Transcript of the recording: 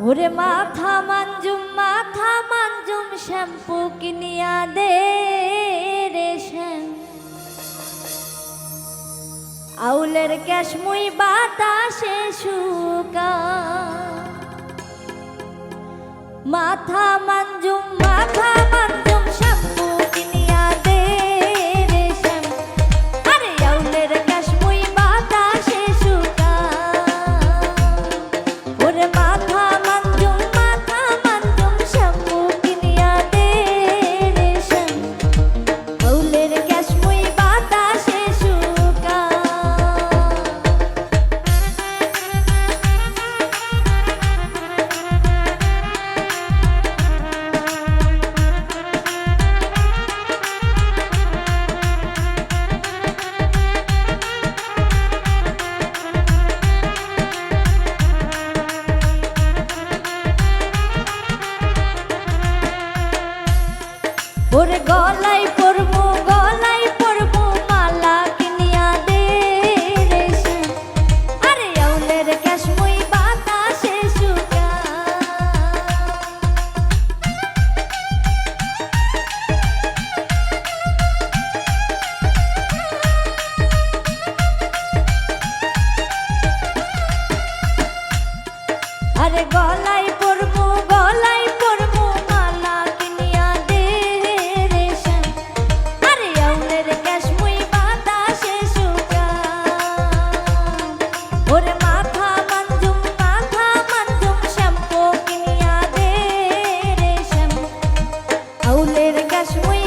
ওরে মাথা মানজুম মাথা মানজুম শ্যাম্পু কিনিয়া দে রে শ্যাম আউলের ক্যাশমুই বাতাসে শুকা। মাথা মানজুম মাথা মানজুম আরে গলায় পরবো গলায় পরবো মালা কিনিয়া দে রে শ্যাম। আরে আউলের ক্যাশ মুই বাতাসে সুকা ওরে মাথা মানজুম মাথা মানজুম শ্যাম্পু কিনিয়া দে রে শ্যাম। আউলের ক্যাশ মুই